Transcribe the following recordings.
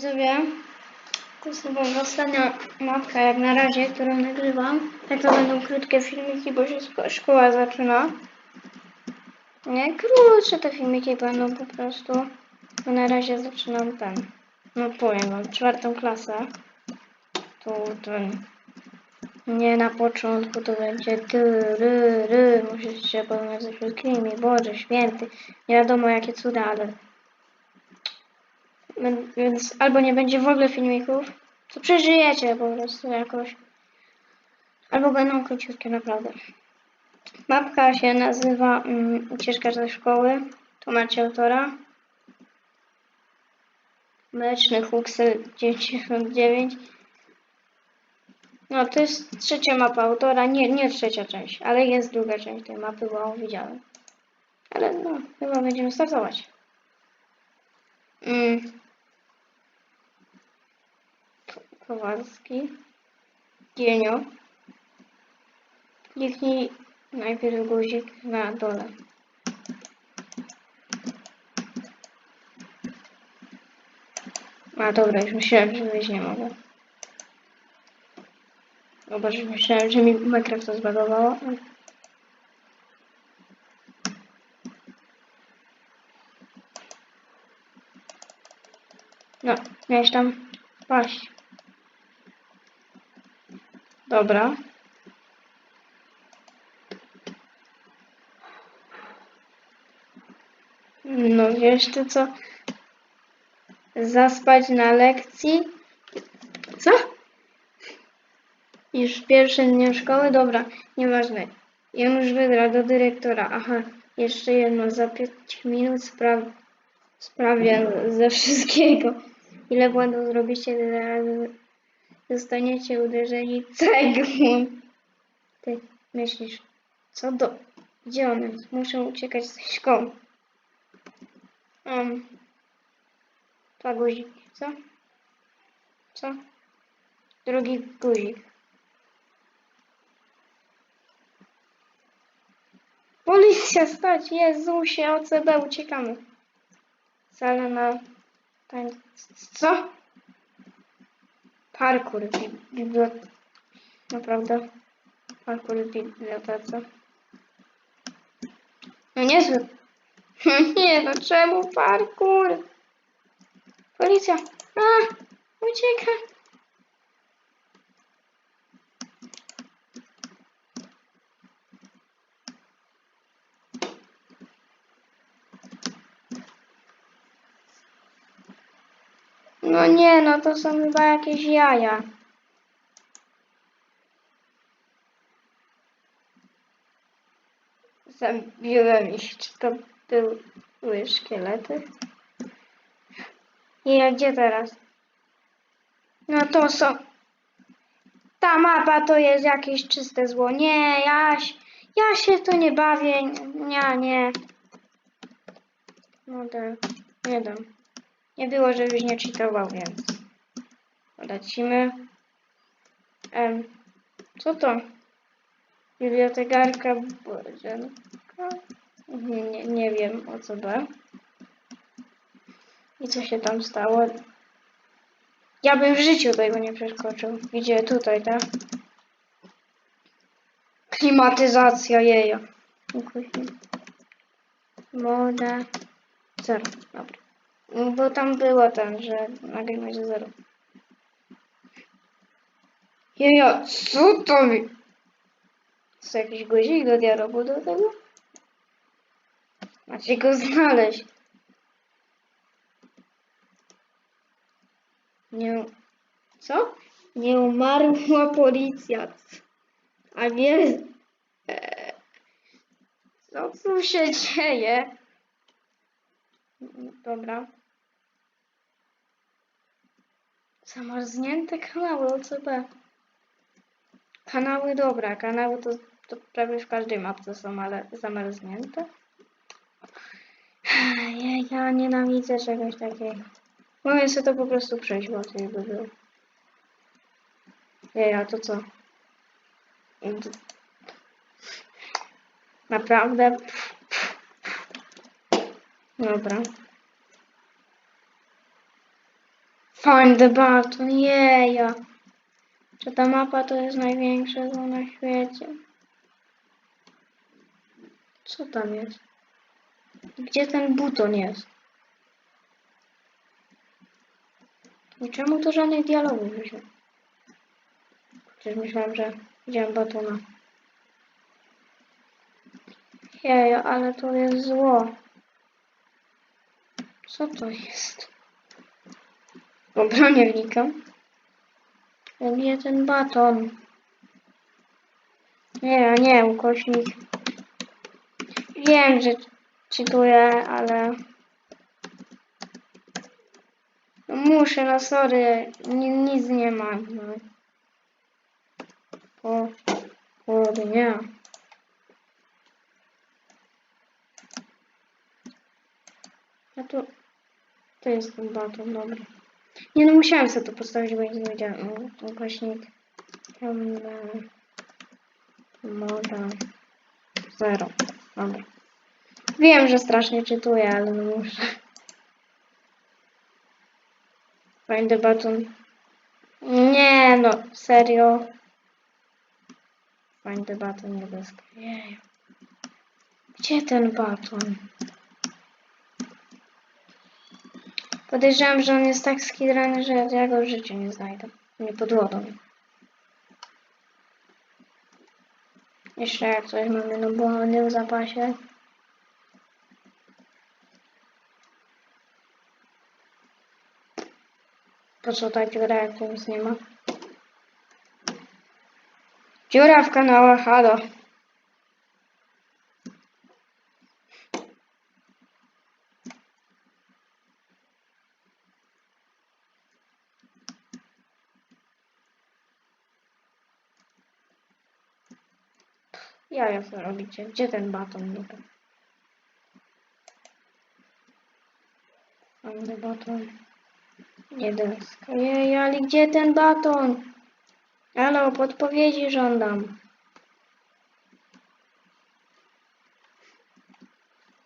widzowie, to jest chyba ostatnia mapka jak na razie, którą nagrywam. Tak to będą krótkie filmiki, bo się szko- szkoła zaczyna. Nie, krótsze te filmiki będą po prostu. Bo na razie zaczynam ten. No powiem wam, czwartą klasę. Tu ten. Nie na początku to będzie ty, ry, ry. Musicie się poznać ze wszystkimi. Boże święty. Nie wiadomo jakie cuda, ale Więc- Więc albo nie będzie w ogóle filmików, to przeżyjecie po prostu jakoś. Albo będą króciutkie, naprawdę. Mapka się nazywa um, Ucieczka ze szkoły. Tu macie autora. Mleczny Huxel 99. No, to jest trzecia mapa autora. Nie, nie trzecia część, ale jest druga część tej mapy, bo ją widziałem. Ale no, chyba będziemy startować. Mm. Kowalski. Gienio. Kliknij najpierw guzik na dole. A dobra, już myślałem, że wyjść nie mogę. Zobacz, myślałem, że mi Minecraft to zbagowało. No, miałeś tam paść. Dobra. No wiesz ty co? Zaspać na lekcji? Co? Już w pierwszym szkoły? Dobra, nieważne. Janusz wygra do dyrektora. Aha, jeszcze jedno. Za 5 minut spraw sprawię ze wszystkiego. Ile błędów zrobicie, razy zostaniecie uderzeni cegłą. Ty myślisz, co do... Gdzie one? Muszę uciekać z szkoły. Um, dwa guziki, co? Co? Drugi guzik. Policja, stać! Jezusie, OCB, uciekamy. Sala na... Co? Parkour w bibliotece. Naprawdę. Parkour w bibliotece. No niezły. Nie no, czemu parkour? Policja! A! Uciekaj! No nie, no to są chyba jakieś jaja. Zabiłem ich. Czy to były szkielety? I ja gdzie teraz? No to są... Ta mapa to jest jakieś czyste zło. Nie, Jaś, ja się to nie bawię. Nie, nie. No dam, nie dam. Nie było, żebyś nie cheatował, więc... Lecimy. Em, co to? Bibliotekarka Bożenka? Nie, nie, wiem o co B. I co się tam stało? Ja bym w życiu tego nie przeskoczył. Gdzie? Tutaj, tak? Klimatyzacja jeja. Moda. Zero. Dobra. Bo tam było ten, że nagrywać zero. Jeja, co to mi? Jest jakiś guzik do dialogu do tego? Macie go znaleźć. Nie... Co? Nie umarła policja. A nie... Eee, Co tu się dzieje? Dobra. Zamarznięte kanały OCB. Kanały dobra, kanały to, to prawie w każdej mapce są, ale zamarznięte. Ja, ja nienawidzę czegoś takiego. Mogę sobie to po prostu przejść, bo to by było. Ej, a to co? Naprawdę? Dobra. Find the button, jeja. Czy ta mapa to jest największa zło na świecie? Co tam jest? Gdzie ten buton jest? I czemu to żadnych dialogów nie się? Przecież myślałem, że widziałem batona. Jejo, ale to jest zło. Co to jest? Dobra, nie wnikam. Gdzie ten baton? Nie, nie, ukośnik. Wiem, że czytuję, ale... No muszę, no sorry, Ni- nic nie ma. No. O, kurde, nie. A to... To jest ten baton, dobra. Nie no, musiałem sobie to postawić, bo nie wiedziałem. O, ukośnik. Moda. Zero. Dobra. Wiem, że strasznie czytuję, ale no muszę. Find the button. Nie no, serio. Find the button niebieski. Jeju. Gdzie ten baton? Podejrzewam, że on jest tak skidrany, że ja go w życiu nie znajdę. Nie pod wodą. Jeszcze jak coś mamy no błony w zapasie. Po co ta dziura, jak tu nic nie ma? Dziura w kanałach, halo. Ja, ja co robicie? Gdzie ten baton niby? Mam ten baton. Jeden. Jej, ale gdzie ten baton? Halo, podpowiedzi żądam.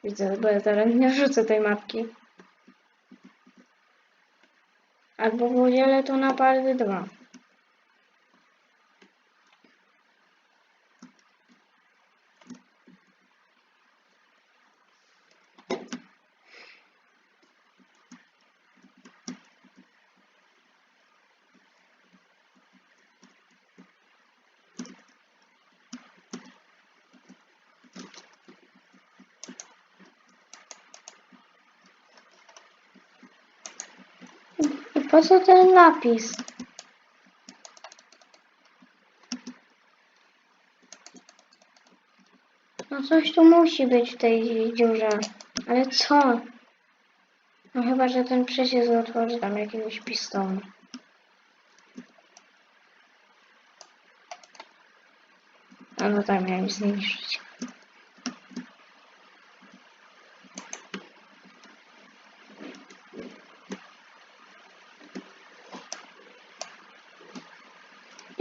Widzę, bo ja teraz nie wrzucę tej mapki. Albo w udziale to na party 2. po co ten napis? No coś tu musi być w tej dziurze. Ale co? No chyba, że ten przycisk otworzy tam jakiegoś pistonu. A no tak, miałem zniszczyć.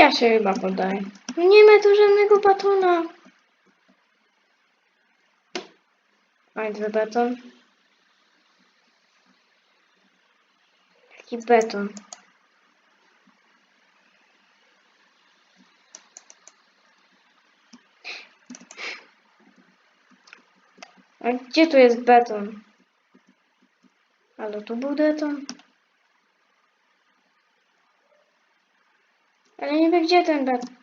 Ja się chyba podaję. No Nie ma tu żadnego batona. Fajny beton. Taki beton. A gdzie tu jest beton? Ale tu był beton. Ale nie wiem gdzie ten beton.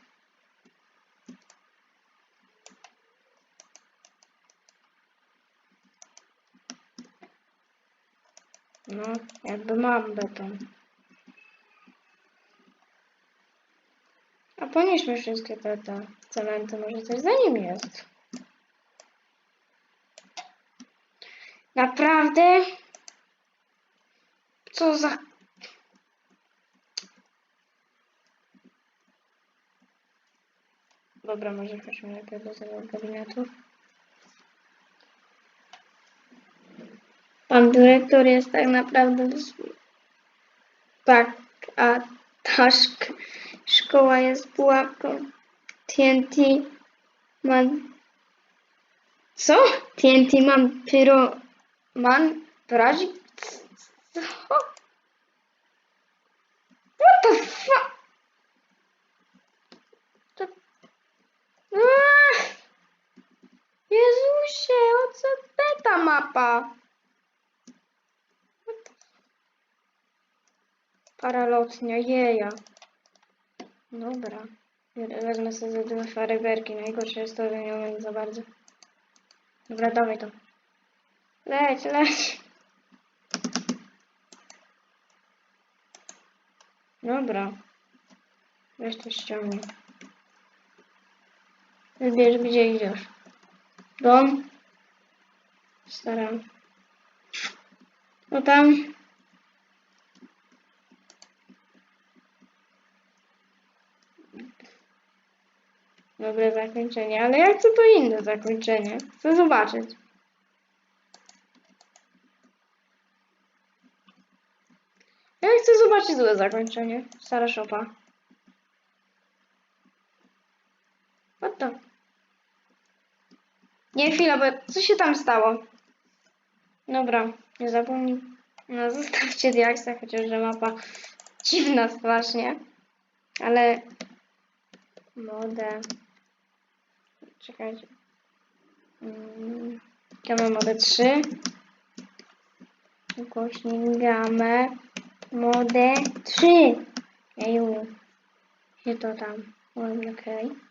No, jakby mam beton. A ponieśmy wszystkie te, te cementy, może coś za nim jest. Naprawdę? Co za... Dobra, może chodźmy lepiej do tego gabinetu. Pan dyrektor jest tak naprawdę. Tak, a ta szk- szkoła jest pułapką. TNT man... Co? TNT man pyro... Man... Prazi... Co? Jezusie, o co ta mapa? Paralotnia, jeja. Dobra. Wezmę sobie za faryberki. Najgorsze jest to, że nie umiem za bardzo. Dobra, dawaj to. Leć, leć. Dobra. Weź to ściągnij. Wybierz, gdzie idziesz. Dom. Staram. No tam. Dobre zakończenie, ale ja chcę to inne zakończenie. Chcę zobaczyć. Ja chcę zobaczyć złe zakończenie. Stara szopa. What the? Nie, chwila, bo co się tam stało? Dobra, nie zapomnij. No, zostawcie diaksa, chociaż że mapa dziwna strasznie. Ale... Modę... Czekajcie. Mm, Gamę modę 3. Ukośnik gamę modę 3. Eju. I to tam. Okej. Co-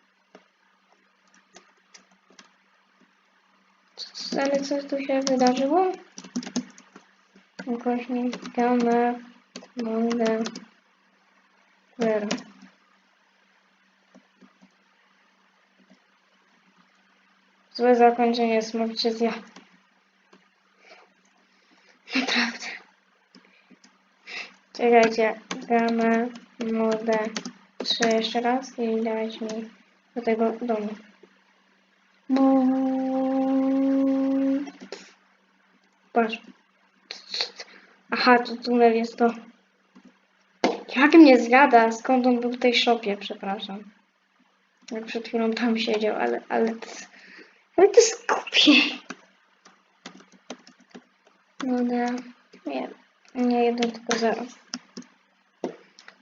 Ale coś tu się wydarzyło? Ukośnik gamę modę 0. Złe zakończenie smokcie zja. Naprawdę. Czekajcie. Gamę, modę 3 jeszcze raz i dać mi do tego domu. Patrz. Aha, to tunel jest to. Jak mnie zgada? Skąd on był w tej szopie? Przepraszam. Jak przed chwilą tam siedział, ale, ale to, ale to jest. No da. Nie, nie jeden, tylko zero.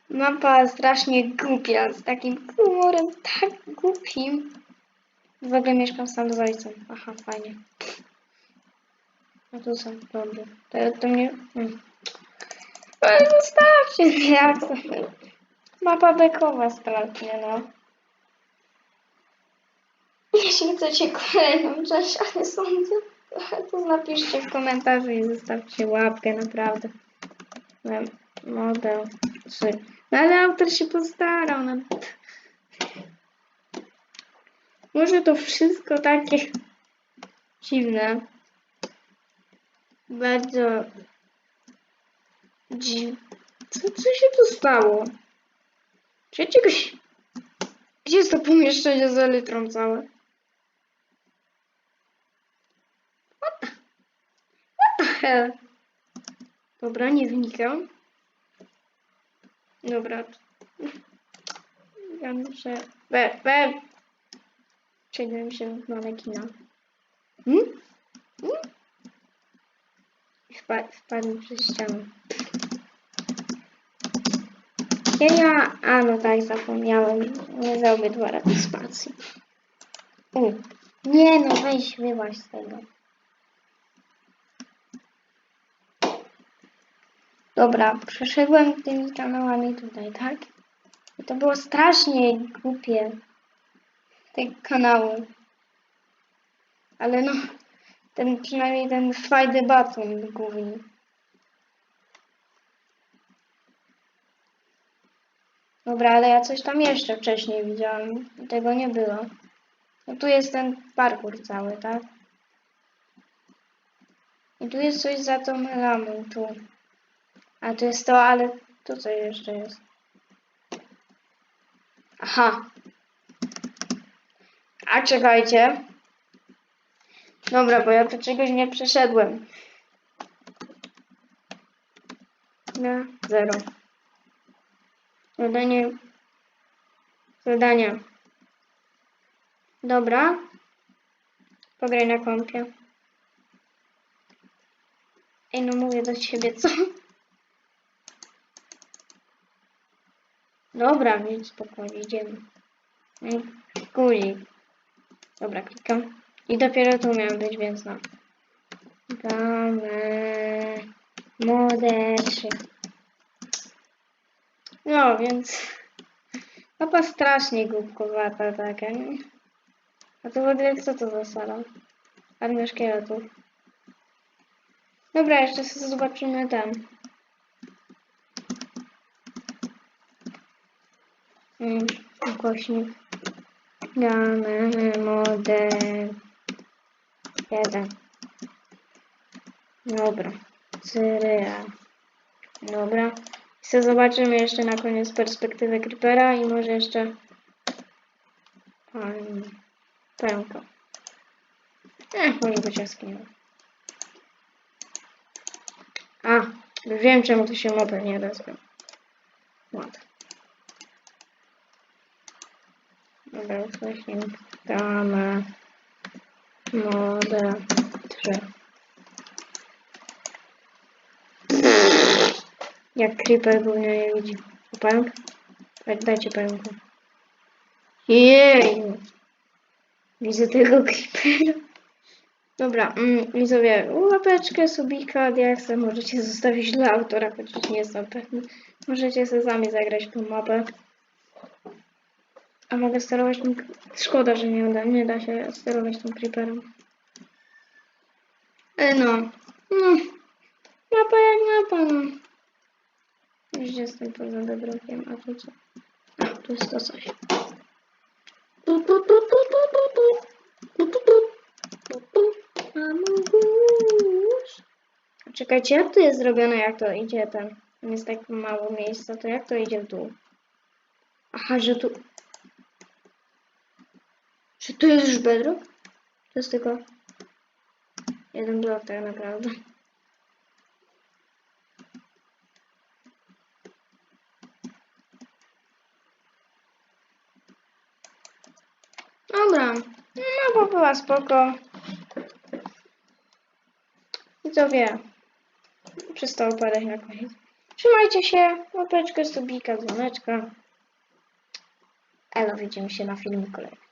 Mapa strasznie głupia, z takim humorem tak głupim. W ogóle mieszkam sam z ojcem. Aha, fajnie. A tu są, dobrze. To, to mnie... Hmm. Ale zostawcie jak to... Mapa bekowa strasznie, no. Jeśli chcecie kolejną część, ale sądzę, to napiszcie w komentarzu i zostawcie łapkę, naprawdę. Mam Model 3. No ale autor się postarał. No. Może to wszystko takie dziwne. Bardzo dziwne. Co, co się tu stało? Czy czegoś... Gdzie jest to pomieszczenie z elytrą całe? What the... What the hell? Dobra, nie wnikam. Dobra. Ja muszę... We, we... Przejdę się na lekina. Hmm? Hmm? Wpa wpadł przez ścianę. Ja, ja... A, no tak, zapomniałem. Nie zrobię dwa razy spacji. U. Nie, no weź, wyłaź z tego. Dobra, przeszedłem tymi kanałami tutaj, tak? I to było strasznie głupie. Te kanały. Ale no, ten przynajmniej ten fajny baton główny. Dobra, ale ja coś tam jeszcze wcześniej widziałam. Tego nie było. No tu jest ten parkour cały, tak? I tu jest coś za tą lamą, tu. A to jest to, ale tu co jeszcze jest? Aha. A czekajcie. Dobra, bo ja tu czegoś nie przeszedłem. Na zero. Zadanie. Zadania. Dobra. Pograj na kompie. Ej, no mówię do ciebie, co? Dobra, więc spokojnie, idziemy. Mm, Guzik. Dobra, klikam. I dopiero tu miałem być, więc no. Mode 3. No, więc... Mapa strasznie głupkowata taka, nie? A to w ogóle co to za sala? Armia szkieletów. Dobra, jeszcze sobie zobaczymy ten. Mm, ukośnik. Damy model. Jeden. Dobra. Syria. Dobra. Chcę zobaczymy jeszcze na koniec perspektywę Creepera i może jeszcze um, pęka. Eh, może być jaskinia. A, wiem czemu to się mapę nie zrobić. Ładnie. Dobra, właśnie damy model 3. Jak creeper głównie nie widzi. Pająk? Daj- Dajcie pająku. Jej! Widzę tego creepera. Dobra, mm, widzowie, łapeczkę, subika, diaksa możecie zostawić dla autora, chociaż nie jestem pewny. Możecie sobie sami zagrać tą mapę. A mogę sterować tym... Szkoda, że nie da, nie da się sterować tym creeperem. E, no. No. Mapa jak mapa, no. Już jestem poza bedrockiem, a tu co? A, tu jest to coś. Czekajcie, jak to jest zrobione, jak to idzie ten... Jest tak mało miejsca, to jak to idzie w dół? Aha, że tu... Czy tu jest już bedrock? To jest tylko... Jeden blok tak naprawdę. Dobra, no bo była spoko. Widzowie, przestało padać na koniec. Trzymajcie się, łapeczkę, subika, dzwoneczka. Elo, widzimy się na filmie kolejnym.